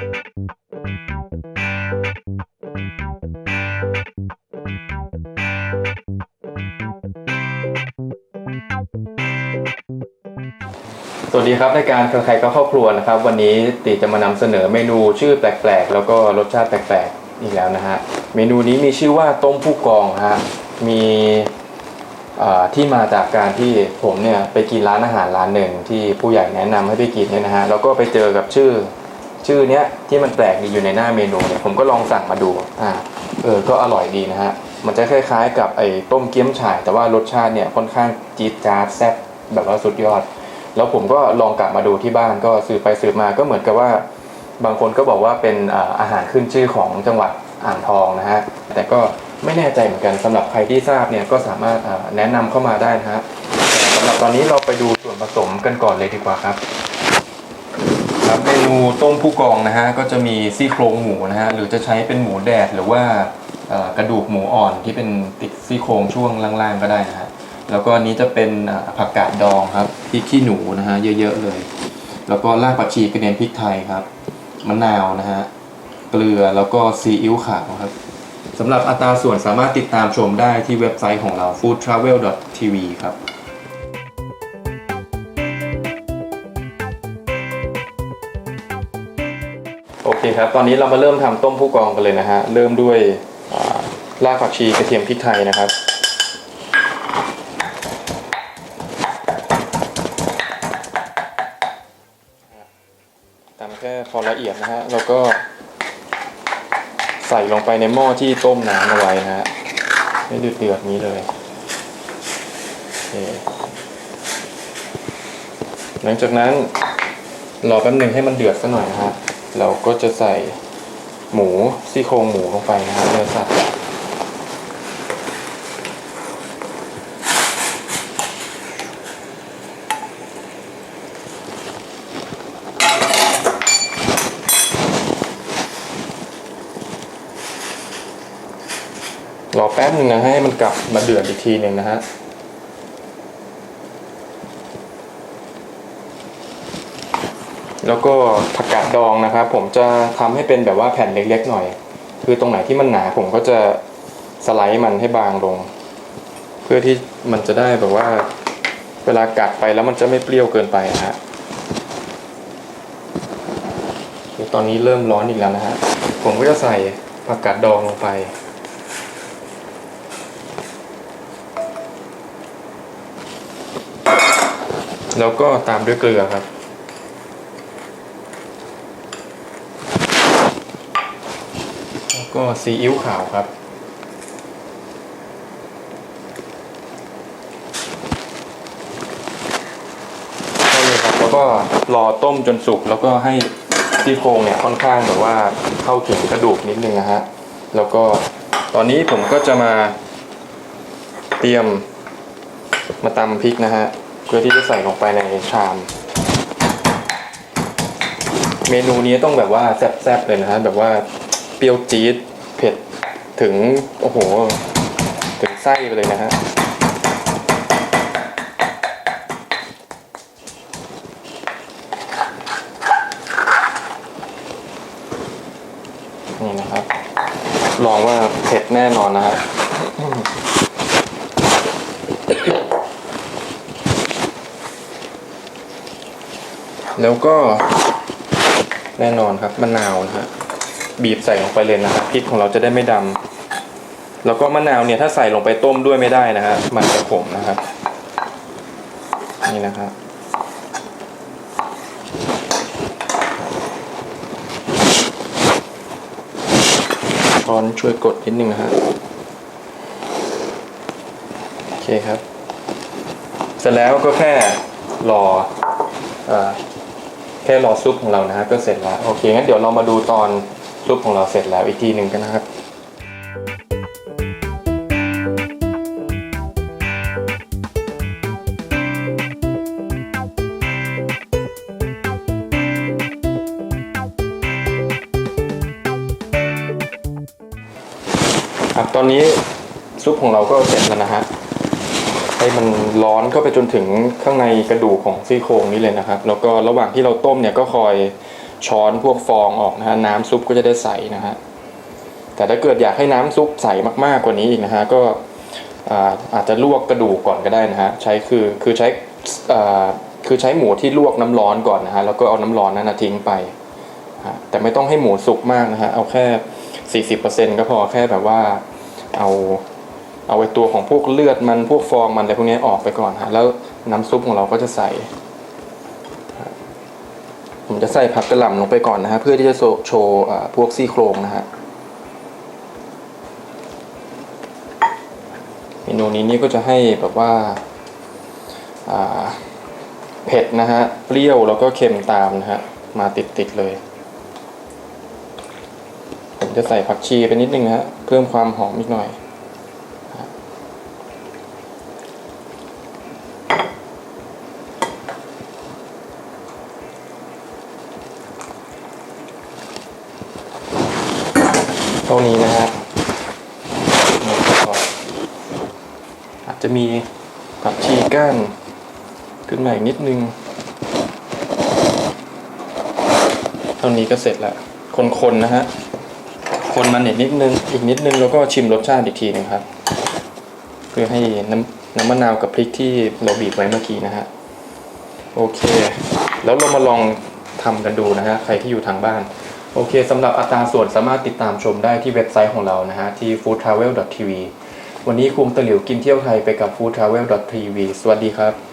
สวัสดีครับรายการใครๆก็เข้าครัวนะครับ วันนี้ติจะมานำเสนอเมนูชื่อแปลกๆ แล้วก็รสชาติแปลกๆอีกแล้วนะฮะเมนูนี้มีชื่อว่าต้มผู้กองฮะมีที่มาจากการที่ผมเนี่ยไปกินร้านอาหารร้านหนึ่งที่ผู้ใหญ่แนะนำให้ไปกินเนี่ยนะฮะแล้วก็ไปเจอกับชื่อ ชื่อเนี้ยที่มันแปลกดีอยู่ในหน้าเมนูเนี่ยผมก็ลองสั่งมาดูอ่าเออก็อร่อยดีนะฮะมันจะคล้ายๆ กับไอ้ต้มเกี๊ยมฉ่าย แต่ว่ารสชาติเนี่ยค่อนข้างจี๊ดจ๊าดแซ่บแบบว่าสุดยอด แล้วผมก็ลองกลับมาดูที่บ้านก็สืบไปสืบมาก็เหมือนกับว่า บางคนก็บอกว่าเป็นอาหารขึ้นชื่อของจังหวัดอ่างทองนะฮะแต่ก็ไม่แน่ใจเหมือนกันสำหรับใครที่ทราบเนี่ยก็สามารถแนะนำเข้ามาได้นะฮะสำหรับตอนนี้เราไปดูส่วนผสมกันก่อนเลยดีกว่าครับ ครับเมนูต้มผู้กองนะฮะก็จะมีซี่โครงหมูนะฮะหรือจะใช้เป็นหมูแดดหรือว่ากระดูกหมูอ่อนที่เป็นติดซี่โครงช่วงล่างๆก็ได้นะฮะแล้วก็อันนี้จะเป็นผักกาดดองครับพริกขี้หนูนะฮะเยอะๆเลย แล้วก็รากผักชีกระเทียมพริกไทยครับมะนาวนะฮะเกลือแล้วก็ซีอิ๊วขาวครับสำหรับอัตราส่วนสามารถติดตามชมได้ที่เว็บไซต์ของเรา foodtravel.tv ครับ เคครับ ตอนนี้เรามาเริ่มทำต้มผู้กองกันเลยนะฮะ เริ่มด้วยรากผักชีกระเทียมพริกไทยนะครับตำแค่พอละเอียดนะฮะ แล้วก็ใส่ลงไปในหม้อที่ต้มน้ำเอาไว้นะฮะให้เดือดเดือดๆนี้เลยโอเคหลังจากนั้นรอแป๊บหนึ่งให้มันเดือดสักหน่อยนะฮะ เราก็จะใส่หมูซี่โครงหมูลงไปนะฮะเนื้อสัตว์รอแป๊บหนึ่งนะให้มันกลับมาเดือดอีกทีหนึ่งนะฮะ แล้วก็ผักกาดดองนะครับ ผมจะทำให้เป็นแบบว่าแผ่นเล็กๆหน่อย คือตรงไหนที่มันหนาผมก็จะสไลด์มันให้บางลง เพื่อที่มันจะได้แบบว่า เวลากัดไปแล้วมันจะไม่เปรี้ยวเกินไปนะฮะตอนนี้เริ่มร้อนอีกแล้วนะฮะผมก็จะใส่ผักกาดดองลงไปแล้วก็ตามด้วยเกลือครับ แล้ว ก็ซีอิ๊วขาวครับ ก็เลยครับแล้วก็รอต้มจนสุกแล้วก็ให้ซี่โครงเนี่ยค่อนข้างแบบว่าเข้าถึงกระดูกนิดนึงนะฮะ แล้วก็ตอนนี้ผมก็จะมาเตรียมมาตำพริกนะฮะ เพื่อที่จะใส่ลงไปในชาม เมนูนี้ต้องแบบว่าแซ่บๆเลยนะฮะ แบบว่าเปรี้ยวจี๊ด ถึง โอ้โห ถึงไส้ไปเลยนะฮะนี่นะครับ ลองว่าเผ็ดแน่นอนนะฮะแล้วก็แน่นอนครับมะนาวนะฮะบีบใส่ลงไปเลยนะครับพริกของเราจะได้ไม่ดำ แล้วก็มะนาวเนี่ยถ้าใส่ลงไปต้มด้วยไม่ได้นะฮะมันจะขมนะครับ นี่นะครับช้อนช่วยกดนิดนึงนะฮะโอเคครับ เสร็จแล้วก็แค่รออแค่รอซุปของเรานะฮะก็เสร็จแล้ว โอเคงั้นเดี๋ยวเรามาดูตอนซุปของเราเสร็จแล้วอีกทีหนึ่งกันนะครับ ครับ ตอนนี้ซุปของเราก็เสร็จแล้วนะฮะให้มันร้อนเข้าไปจนถึงข้างในกระดูกของซี่โครงนี้เลยนะครับ แล้วก็ระหว่างที่เราต้มเนี่ยก็คอยช้อนพวกฟองออกนะฮะน้ำซุปก็จะได้ใสนะฮะแต่ถ้าเกิดอยากให้น้ำซุปใสมากๆกว่านี้อีกนะฮะก็อาอาจจะลวกกระดูกก่อนก็ได้นะฮะใช้คือคือใช้คือใช้หมูที่ลวกน้ำร้อนก่อนนะฮะแล้วก็เอาน้ำร้อนนั้นทิ้งไปแต่ไม่ต้องให้หมูสุกมากนะฮะเอาแค่ 40%ก็พอแค่แบบว่า เอาเอาไว้ตัวของพวกเลือดมันพวกฟองมันอะไรพวกนี้ออกไปก่อนฮะแล้วน้ำซุปของเราก็จะใส่ ผมจะใส่ผักกระหล่ำลงไปก่อนนะฮะเพื่อที่จะโชว์พวกซี่โครงนะฮะเมนูนี้นี่ก็จะให้แบบว่าเผ็ดนะฮะเปรี้ยวแล้วก็เค็มตามนะฮะมาติดติดๆเลย ผมจะใส่ผักชีไปนิดนึงนะฮะ เพิ่มความหอมอีกหน่อย เท่านี้นะฮะหมดก่อนอาจจะมีผักชีก้านขึ้นมาอีกนิดนึง เท่านี้ก็เสร็จแล้ว คนๆนะฮะ คนมันอีกนิดนึง อีกนิดนึงแล้วก็ชิมรสชาติอีกทีหนึงครับ เพื่อให้น้ำน้ำมะนาวกับพริกที่เราบีบไว้เมื่อกี้นะฮะ โอเค แล้วเรามาลองทำกันดูนะฮะ ใครที่อยู่ทางบ้าน โอเคสำหรับอัตราส่วนสามารถติดตามชมได้ที่เว็บไซต์ของเรานะฮะ ที่ foodtravel.tv วันนี้คุมตะหลิวกินเที่ยวไทยไปกับ foodtravel.tv สวัสดีครับ